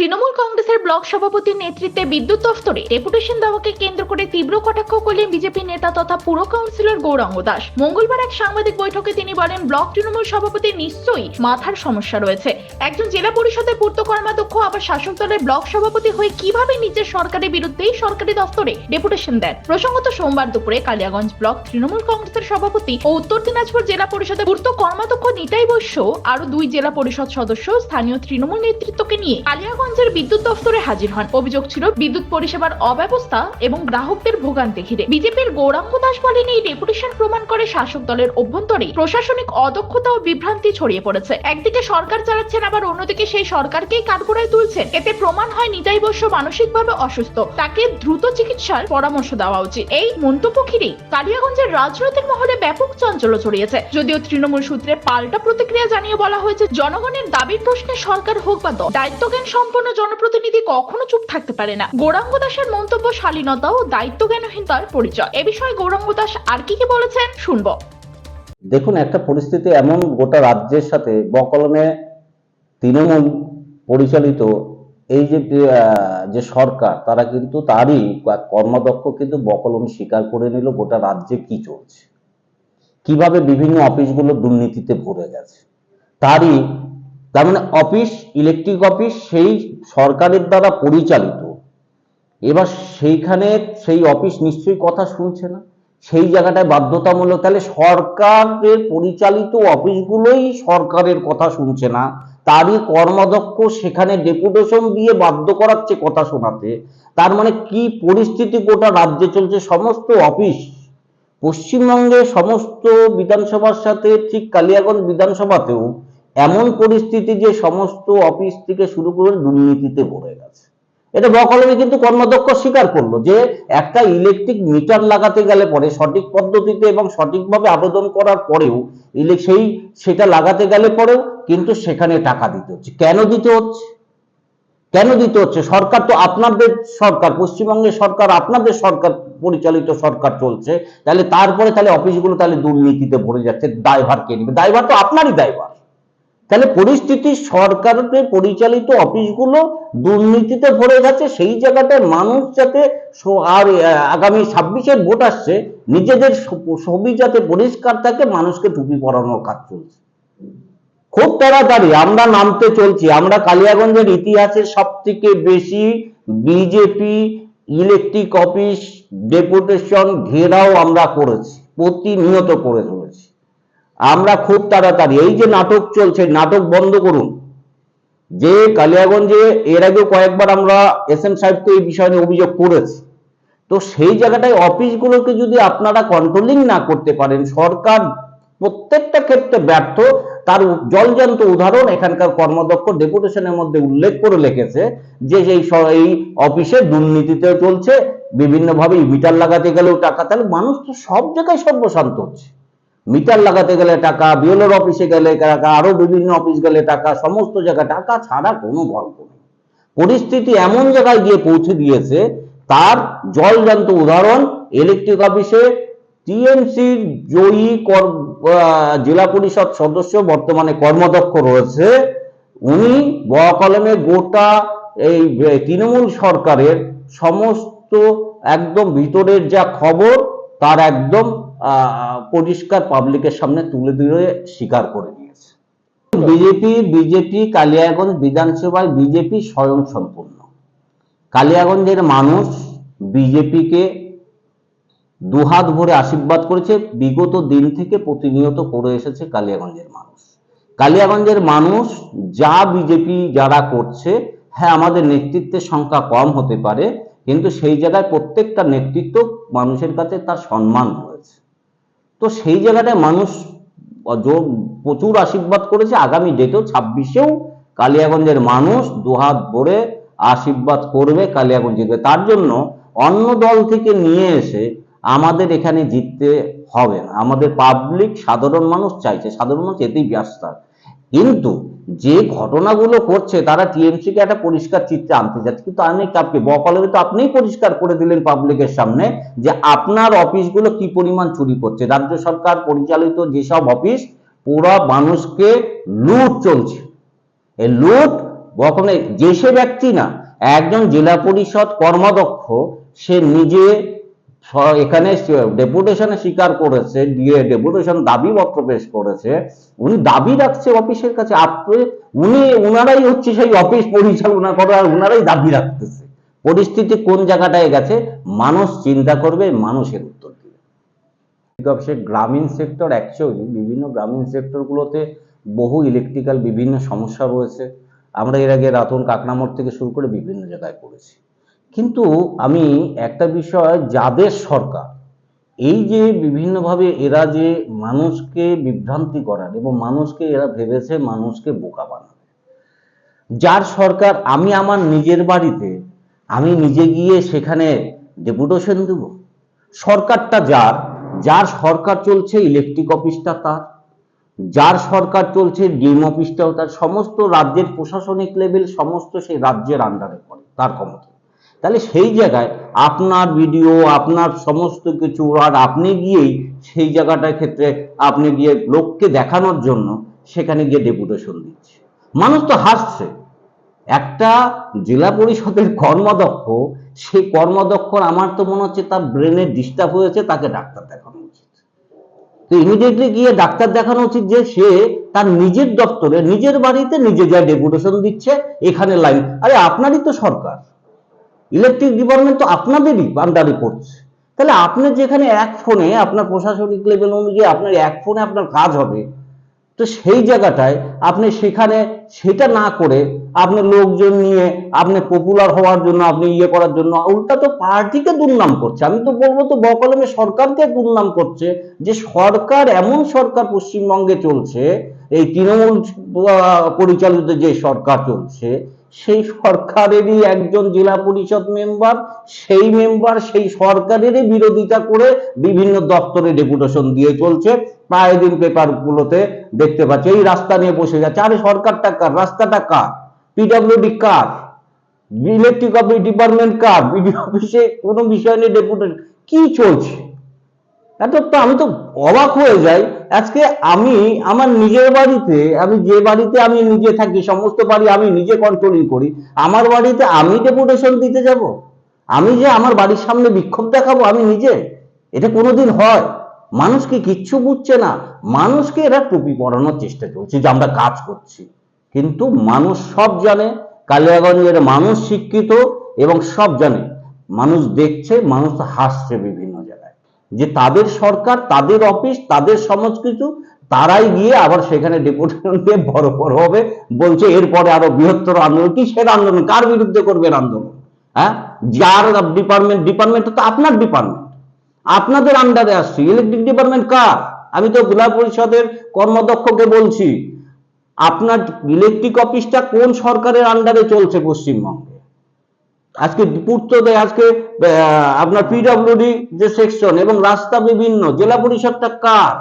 তৃণমূল কংগ্রেসের ব্লক সভাপতির নেতৃত্বে বিদ্যুৎ দফতরে ডেপুটেশন দেওয়াকে কেন্দ্র করে তীব্র কটাক্ষ করলেন বিজেপি নেতা তথা পুর কাউন্সিলর গৌরাঙ্গ দাস। মঙ্গলবার এক সাংবাদিক বৈঠকে তিনি বলেন, ব্লক তৃণমূল সভাপতির নিশ্চয়ই মাথার সমস্যা রয়েছে। একজন জেলা পরিষদের পূর্ত কর্মাধ্যক্ষ, আবার শাসক দলের ব্লক সভাপতি হয়ে কীভাবে নিজের সরকারের বিরুদ্ধেই সরকারি দফতরে ডেপুটেশন দেন? প্রসঙ্গত সোমবার দুপুরে কালিয়াগঞ্জ ব্লক তৃণমূল কংগ্রেসের সভাপতি ও উত্তর দিনাজপুর জেলা পরিষদের পূর্ত কর্মাধ্যক্ষ নিতাই বৈশ্য আরও দুই জেলা পরিষদ সদস্য, স্থানীয় তৃণমূল নেতৃত্বকে নিয়ে কালিয়াগঞ্জের বিদ্যুৎ দফতরে হাজির হন। অভিযোগ ছিল, বিদ্যুৎ পরিষেবার অব্যবস্থা এবং গ্রাহকদের ভোগান্তি ঘিরে বিজেপির গৌরাঙ্গ দাস বলেন এই ডেপুটেশন প্রমাণ করে শাসক দলের অভ্যন্তরে প্রশাসনিক অদক্ষতা ও বিভ্রান্তি ছড়িয়ে পড়েছে। একদিকে সরকার চালাচ্ছেন, আবার অন্যদিকে সেই সরকারকেই কাঠগড়ায় তুলছেন। এতে প্রমাণ হয় নিতাই বৈশ্য মানসিকভাবে অসুস্থ। তাকে দ্রুত চিকিৎসার পরামর্শ দেওয়া উচিত। এই মন্তব্য ঘিরেই কালিয়াগঞ্জের রাজনৈতিক মহলে ব্যাপক চাঞ্চল্য ছড়িয়েছে। যদিও তৃণমূল সূত্রে পাল্টা প্রতিক্রিয়া জানিয়ে বলা হয়েছে, জনগণের দাবির প্রশ্নে সরকার হোক বা দল, দায়িত্বজ্ঞান সম্পন্ন জনপ্রতিনিধি কখনো চুপ থাকতে পারে না। গৌরাঙ্গ দাসের মন্তব্য শালীনতা ও দায়িত্বজ্ঞানহীনতার পরিচয়। এ বিষয়ে গৌরাঙ্গ দাস আর কি কি বলেছেন শুনব। দেখুন, একটা পরিস্থিতি এমন গোটা রাজ্যের সাথে বকলমে তৃণমূল পরিচালিত এই যে যে সরকার, তারা কিন্তু তারই কর্মদক্ষ কিন্তু বকলম স্বীকার করে নিল গোটা রাজ্যে কি চলছে। কীভাবে বিভিন্ন অফিসগুলো দুর্নীতিতে ভরে গেছে। তারই তার মানে অফিস ইলেকট্রিক অফিস সেই সরকারের দ্বারা পরিচালিত। এবার সেইখানে সেই অফিস নিশ্চয়ই কথা শুনছে না। সেই জায়গাটায় বাধ্যতামূলক, তাহলে সরকারের পরিচালিত অফিসগুলোই সরকারের কথা শুনছে না। তারই কর্মদক্ষ সেখানে ডেপুটেশন দিয়ে বাধ্য করাচ্ছে কথা শোনাতে। তার মানে কি পরিস্থিতি গোটা রাজ্যে চলছে? সমস্ত অফিস, পশ্চিমবঙ্গের সমস্ত বিধানসভার সাথে ঠিক কালিয়াগঞ্জ বিধানসভাতেও এমন পরিস্থিতি যে সমস্ত অফিস থেকে শুরু করে দুর্নীতিতে ভরে গেছে। এটা বকলমে কিন্তু কর্মদক্ষ স্বীকার করল যে একটা ইলেকট্রিক মিটার লাগাতে গেলে পরে সঠিক পদ্ধতিতে এবং সঠিকভাবে আবেদন করার পরেও সেই সেটা লাগাতে গেলে পরেও কিন্তু সেখানে টাকা দিতে হচ্ছে। কেন দিতে হচ্ছে? কেন দিতে হচ্ছে? সরকার তো আপনাদের সরকার, পশ্চিমবঙ্গের সরকার, আপনাদের সরকার, পরিচালিত সরকার চলছে। তাহলে তারপরে তাহলে অফিসগুলো তাহলে দুর্নীতিতে ভরে যাচ্ছে, দায়ভার কে নেবে? দায়ভার তো আপনারই দায়ভার। তাহলে পরিস্থিতি সরকারের পরিচালিত অফিসগুলো দুর্নীতিতে ভরে গেছে, সেই জায়গাটায় মানুষ যাতে আর আগামী ছাব্বিশের ভোট আসছে, নিজেদের ছবি যাতে পরিষ্কার থাকে, মানুষকে টুপি পরানোর কাজ চলছে। খুব তাড়াতাড়ি আমরা নামতে চলছি, আমরা কালিয়াগঞ্জের ইতিহাসে সব থেকে বেশি বিজেপি ইলেকট্রিক অফিস ডেপুটেশন ঘেরাও আমরা করেছি, প্রতিনিয়ত করে চলেছি। আমরা খুব তাড়াতাড়ি, এই যে নাটক চলছে, নাটক বন্ধ করুন। যে কালিয়াগঞ্জে, এর আগেও কয়েকবার আমরা এস এম সাহেবকে এই বিষয় নিয়ে অভিযোগ করেছি। তো সেই জায়গাটায় অফিসগুলোকে যদি আপনারা কন্ট্রোলিং না করতে পারেন, সরকার প্রত্যেকটা ক্ষেত্রে ব্যর্থ। তার জলজান্ত উদাহরণ এখানকার কর্মদক্ষ ডেপুটেশনের মধ্যে উল্লেখ করে লিখেছে যে এই এই অফিসে দুর্নীতিতে চলছে, বিভিন্নভাবে মিটার লাগাতে গেলেও টাকা তাহলে মানুষ তো সব জায়গায় সর্বশান্ত হচ্ছে। মিটার লাগাতে গেলে টাকা, বিএলওর অফিসে গেলে টাকা, আরও বিভিন্ন অফিস গেলে টাকা, সমস্ত জায়গায় টাকা ছাড়া কোনো গল্প নেই। পরিস্থিতি এমন জায়গায় গিয়ে পৌঁছে দিয়েছে, তার জলজান্ত উদাহরণ ইলেকট্রিক অফিসে টিএমসির জয়ী কর- জেলা পরিষদ সদস্য, বর্তমানে কর্মদক্ষ রয়েছে। উনি বকলমে গোটা এই তৃণমূল সরকারের সমস্ত একদম ভিতরের যা খবর, তার একদম পরিষ্কার পাবলিকের সামনে তুলে দিয়ে স্বীকার করে দিয়েছে বিজেপি বিজেপি কালিয়াগঞ্জ বিধানসভায় বিজেপি স্বয়ং সম্পূর্ণ। কালিয়াগঞ্জের মানুষ বিজেপিকে দুহাত ভরে আশীর্বাদ করেছে, বিগত দিন থেকে প্রতিনিয়ত করে এসেছে কালিয়াগঞ্জের মানুষ। কালিয়াগঞ্জের মানুষ যা বিজেপি যারা করছে হ্যাঁ আমাদের নেতৃত্বের সংখ্যা কম হতে পারে, কিন্তু সেই জায়গায় প্রত্যেকটা নেতৃত্ব মানুষের কাছে তার সম্মান রয়েছে। তো সেই জায়গাটায় মানুষ প্রচুর আশীর্বাদ করেছে। আগামী ডেটেও ছাব্বিশেও কালিয়াগঞ্জের মানুষ দুহাত ভরে আশীর্বাদ করবে কালিয়াগঞ্জ জিতবে। তার জন্য অন্য দল থেকে নিয়ে এসে আমাদের এখানে জিততে হবে না। আমাদের পাবলিক সাধারণ মানুষ চাইছে। সাধারণ মানুষ এতেই ব্যস্ত কিন্তু যে ঘটনাগুলো করছে, তারা টিএমসি কে একটা পরিষ্কার চিত্রে আনতে যাচ্ছে। কিন্তু আমি কাপকে বকলমে তো আপনিই পরিষ্কার করে দিলেন পাবলিকের সামনে যে আপনার অফিসগুলো কি পরিমাণ চুরি করছে। রাজ্য সরকার পরিচালিত যেসব অফিস পুরো মানুষকে লুট চলছে। এই লুট যে সে ব্যক্তি না, একজন জেলা পরিষদ কর্মদক্ষ সে নিজে এখানে ডেপুটেশনে স্বীকার করেছে, দিয়ে ডেপুটেশন দাবিপত্র পেশ করেছে। উনি দাবি রাখছে অফিসের কাছে, আপনি, উনি, উনারাই হচ্ছে সেই অফিস পরিচালনা করে আর উনারাই দাবি রাখতেছে। পরিস্থিতি কোন জায়গাটায় গেছে? মানুষ চিন্তা করবে, মানুষের উত্তর দিবে। গ্রামীণ সেক্টর অ্যাকচুয়ালি বিভিন্ন গ্রামীণ সেক্টরগুলোতে বহু ইলেকট্রিক্যাল বিভিন্ন সমস্যা রয়েছে। আমরা এর আগে রাতন কাকনামোড় থেকে শুরু করে বিভিন্ন জায়গায় করেছি কিন্তু আমি একটা বিষয়, যাদের সরকার, এই যে বিভিন্নভাবে এরা যে মানুষকে বিভ্রান্তি করার এবং মানুষকে এরা ভেবেছে মানুষকে বোকা বানাবে, যার সরকার আমি আমার নিজের বাড়িতে, আমি নিজে গিয়ে সেখানে ডেপুটেশন দেব। সরকারটা যার যার সরকার চলছে ইলেকট্রিক অফিসটা তার, যার সরকার চলছে ডিএম অফিসটাও তার, সমস্ত রাজ্যের প্রশাসনিক লেভেল সমস্ত সেই রাজ্যের আন্ডারে পড়ে, তার ক্ষমতা। তাহলে সেই জায়গায় আপনার ভিডিও আপনার সমস্ত কিছু আর আপনি গিয়েই সেই জায়গাটার ক্ষেত্রে আপনি গিয়ে লোককে দেখানোর জন্য সেখানে গিয়ে ডেপুটেশন দিচ্ছে। মানুষ তো হাসছে। একটা জেলা পরিষদের কর্মদক্ষ সেই কর্মদক্ষর আমার তো মনে হচ্ছে তার ব্রেনে ডিস্টার্ব হয়েছে, তাকে ডাক্তার দেখানো উচিত। তো ইমিডিয়েটলি গিয়ে ডাক্তার দেখানো উচিত যে সে তার নিজের দপ্তরে, নিজের বাড়িতে নিজে যা ডেপুটেশন দিচ্ছে, এখানে লাইন আরে আপনারই তো সরকার। ইলেকট্রিক ডিপার্টমেন্ট তো আপনাদেরই আন্ডারে পড়ছে তাহলে আপনি যেখানে এক ফোনে আপনার প্রশাসনিক লেভেল অনুযায়ী আপনার এক ফোনে আপনার কাজ হবে, তো সেই জায়গাটায় আপনি সেখানে সেটা না করে আপনি লোকজন নিয়ে আপনি পপুলার হওয়ার জন্য, আপনি ইয়ে করার জন্য, উল্টা তো পার্টিকে দুর্নাম করছে। আমি তো বলব তো বকলমে সরকারকে দুর্নাম করছে যে সরকার এমন সরকার পশ্চিমবঙ্গে চলছে, এই তৃণমূল পরিচালিত যে সরকার চলছে সেই সরকারেরই একজন জেলা পরিষদ মেম্বার সেই মেম্বার সেই সরকারেরই বিরোধিতা করে বিভিন্ন দপ্তরে ডেপুটেশন দিয়ে চলছে। প্রায় দিন পেপার গুলোতে দেখতে পাচ্ছি, এই রাস্তা নিয়ে বসে যাচ্ছে। আরে সরকারটা কার? রাস্তাটা কার? পিডব্লিউডি কার? ইলেকট্রিক অফিস ডিপার্টমেন্ট কার? বিডি অফিসে কোনো বিষয় নিয়ে ডেপুটেশন কি চলছে? এত তো আমি তো অবাক হয়ে যাই। আজকে আমি আমার নিজের বাড়িতে, আমি যে বাড়িতে আমি নিজে থাকি, সমস্ত বাড়ি আমি নিজে কন্ট্রোলিং করি, আমার বাড়িতে আমি ডেপুটেশন দিতে যাব? আমি যে আমার বাড়ির সামনে বিক্ষোভ দেখাবো আমি নিজে? এটা কোনোদিন হয়? মানুষকে কিচ্ছু বুঝছে না? মানুষকে এরা টুপি পরানোর চেষ্টা চলছে, যে আমরা কাজ করছি। কিন্তু মানুষ সব জানে, কালিয়াগঞ্জের মানুষ শিক্ষিত এবং সব জানে। মানুষ দেখছে, মানুষ হাসছে বিভিন্ন যে তাদের সরকার, তাদের অফিস তাদের সমস্ত কিছু তারাই গিয়ে আবার সেখানে ডেপুটেশন দিয়ে বড় বড় হবে, বলছে এরপরে আরও বৃহত্তর আন্দোলন, কিসের আন্দোলন? কার বিরুদ্ধে করবেন আন্দোলন? হ্যাঁ? যার ডিপার্টমেন্ট ডিপার্টমেন্ট তো আপনার ডিপার্টমেন্ট আপনাদের আন্ডারে আসছে। ইলেকট্রিক ডিপার্টমেন্ট কার? আমি তো জেলা পরিষদের কর্মদক্ষকে বলছি। আপনার ইলেকট্রিক অফিসটা কোন সরকারের আন্ডারে চলছে পশ্চিমবঙ্গে? আজকে পূর্তদে আজকে আপনার পিডব্লিউডি যে সেকশন এবং রাস্তা বিভিন্ন, জেলা পরিষদটা কার?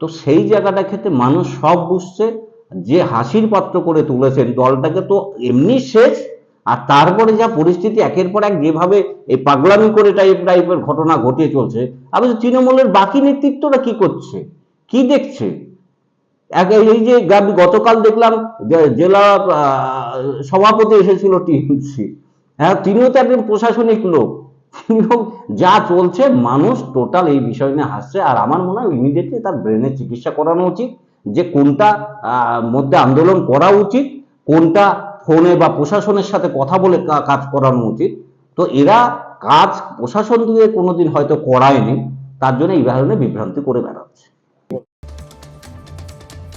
তো সেই জায়গাটা ক্ষেত্রে মানুষ সব বুঝছে, যে হাসির পাত্র করে তুলেছেন দলটাকে তো এমনি শেষ, আর তারপরে যা পরিস্থিতি একের পর এক যেভাবে এই পাগলামি করে টাইপ টাইপের ঘটনা ঘটিয়ে চলছে তো তৃণমূলের বাকি নেতৃত্বরা কি করছে, কি দেখছে? এই যে গতকাল দেখলাম জেলা সভাপতি এসেছিল টিএমসি হ্যাঁ তিনিও তো একজন প্রশাসনিক লোক। যা চলছে, মানুষ টোটাল এই বিষয় নিয়ে হাসছে। আর আমার মনে হয় ইমিডিয়েটলি তার ব্রেনের চিকিৎসা করানো উচিত, যে কোনটা মধ্যে আন্দোলন করা উচিত, কোনটা ফোনে বা প্রশাসনের সাথে কথা বলে কাজ করানো উচিত। তো এরা কাজ প্রশাসন দিয়ে কোনোদিন হয়তো করায়নি, তার জন্য এই ধরনের বিভ্রান্তি করে বেড়াচ্ছে।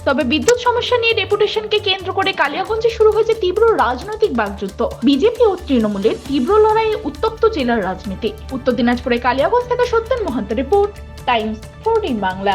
তবে বিদ্যুৎ সমস্যা নিয়ে ডেপুটেশনকে কেন্দ্র করে কালিয়াগঞ্জে শুরু হয়েছে তীব্র রাজনৈতিক বাগযুদ্ধ বিজেপি ও তৃণমূলের তীব্র লড়াইয়ে উত্তপ্ত জেলার রাজনীতি। উত্তর দিনাজপুরে কালিয়াগঞ্জ থেকে Satyen Mahanta report, times fourteen Bangla.